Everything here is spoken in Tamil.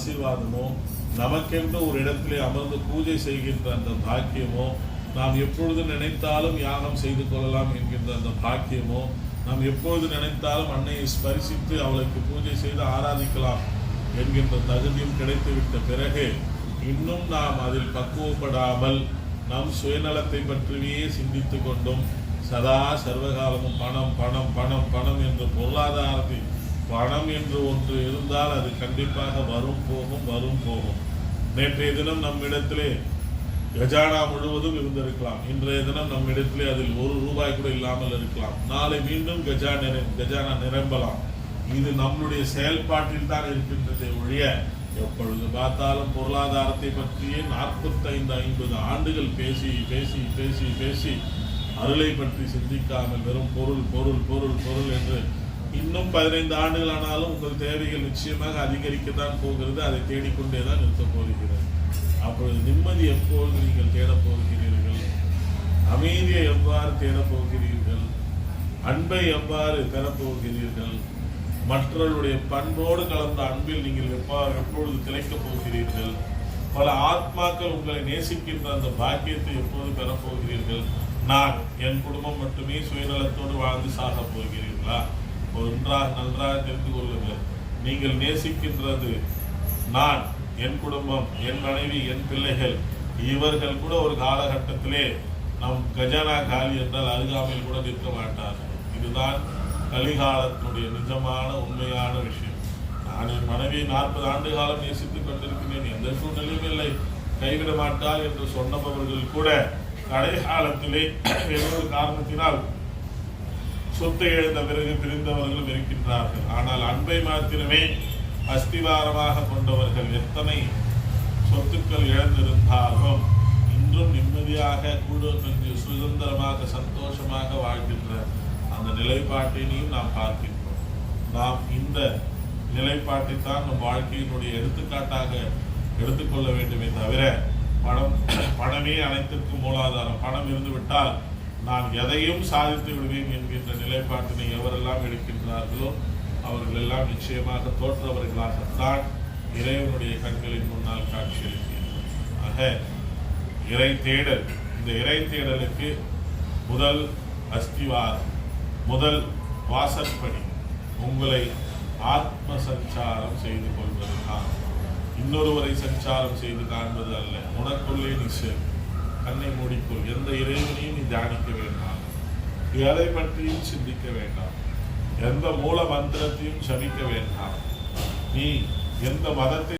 ஆசீர்வாதமோ நமக்கென்று ஒரு இடத்திலே அமர்ந்து பூஜை செய்கின்ற அந்த பாக்கியமோ நாம் எப்பொழுது நினைத்தாலும் யாகம் செய்து கொள்ளலாம் என்கின்ற அந்த பாக்கியமோ நாம் எப்பொழுது நினைத்தாலும் அன்னையை ஸ்பரிசித்து அவளுக்கு பூஜை செய்து ஆராதிக்கலாம் என்கின்ற தகுதியும் கிடைத்துவிட்ட பிறகு இன்னும் நாம் அதில் பக்குவப்படாமல் நம் சுயநலத்தை பற்றியே சிந்தித்து கொண்டும் சதா சர்வகாலமும் பணம் பணம் பணம் பணம் என்ற பொருளாதாரத்தை பணம் என்று ஒன்று இருந்தால் அது கண்டிப்பாக வரும் போகும் வரும் போகும். நேற்றைய தினம் நம்மிடத்திலே கஜானா முழுவதும் இருந்திருக்கலாம். இன்றைய தினம் நம்மிடத்திலே அதில் ஒரு ரூபாய் கூட இல்லாமல் இருக்கலாம். நாளை மீண்டும் கஜா நிறை கஜானா நிரம்பலாம். இது நம்மளுடைய செயல்பாட்டில் தான் இருக்கின்றதே ஒழிய எப்பொழுது பார்த்தாலும் பொருளாதாரத்தை பற்றியே நாற்பத்தைந்து ஐம்பது ஆண்டுகள் பேசி பேசி பேசி பேசி அருளை பற்றி சிந்திக்காமல் வெறும் பொருள் பொருள் பொருள் பொருள் என்று இன்னும் பதினைந்து ஆண்டுகள் ஆனாலும் உங்கள் தேவைகள் நிச்சயமாக அதிகரிக்கத்தான் போகிறது. அதை தேடிக்கொண்டே தான் இருக்க போகிறது. அப்பொழுது நிம்மதி எப்பொழுது நீங்கள் தேடப் போகிறீர்கள்? அமைதியை எவ்வாறு தேடப் போகிறீர்கள்? அன்பை எவ்வாறு பெறப்போகிறீர்கள் மற்றவர்களுடைய பண்போடு கலந்த அன்பில் நீங்கள் எவ்வாறு எப்பொழுது திளைக்கப் போகிறீர்கள்? பல ஆத்மாக்கள் உங்களை நேசிக்கின்ற அந்த பாக்கியத்தை எப்போது பெறப்போகிறீர்கள் நான் என் குடும்பம் மட்டுமே சுயநலத்தோடு வாழ்ந்து சாகப் போகிறீர்களா? ஒன்றாக நன்றாக தெரிந்து கொள்ளுங்கள். நீங்கள் நேசிக்கின்றது நான் என் குடும்பம் என் மனைவி என் பிள்ளைகள். இவர்கள் கூட ஒரு காலகட்டத்திலே நம் கஜானா காலி என்றால் அருகாமையில் கூட நிற்க மாட்டார்கள். இதுதான் கலிகாலத்தினுடைய நிஜமான உண்மையான விஷயம். நான் என் மனைவியை நாற்பது ஆண்டு காலம் நேசித்துக் கொண்டிருக்கிறேன். எந்த சூழ்நிலையும் இல்லை. கைவிட மாட்டார் என்று சொன்னவர்கள் கூட கடைகாலத்திலே ஏதோ ஒரு காரணத்தினால் சொத்தை எழுந்த பிறகு பிரிந்தவர்களும் இருக்கின்றார்கள். ஆனால் அன்பை மாத்திரமே அஸ்திவாரமாக கொண்டவர்கள் எத்தனை சொத்துக்கள் இழந்திருந்தாலும் இன்றும் நிம்மதியாக கூட கொஞ்சம் சுதந்திரமாக சந்தோஷமாக வாழ்கின்ற அந்த நிலைப்பாட்டினையும் நாம் பார்க்கின்றோம். நாம் இந்த நிலைப்பாட்டை தான் நம் வாழ்க்கையினுடைய எடுத்துக்காட்டாக எடுத்துக்கொள்ள வேண்டுமே தவிர பணம் பணமே அனைத்திற்கும் மூலாதாரம். பணம் இருந்துவிட்டால் நான் எதையும் சாதித்து விடுவேன் என்கின்ற நிலைப்பாட்டினை எவரெல்லாம் எடுக்கின்றார்களோ அவர்கள் எல்லாம் நிச்சயமாக தோற்றவர்களாகத்தான் இறைவனுடைய கண்களின் முன்னால் காட்சியளிக்கிறார்கள் ஆக இறை தேடல் இந்த இறை தேடலுக்கு முதல் அஸ்திவாரம் முதல் வாசற்படி உங்களை ஆத்ம சஞ்சாரம் செய்து கொள்வது தான். இன்னொருவரை சஞ்சாரம் செய்து காண்பது அல்ல உனக்குள்ளே நிச்சயம் கண்ணை மூடிக்கொள். எந்த இறைவனையும் நீ தியானிக்க வேண்டாம். எதை பற்றியும் சிந்திக்க வேண்டாம். எந்த மூல மந்திரத்தையும் சமிக்க வேண்டாம். நீ எந்த மதத்தை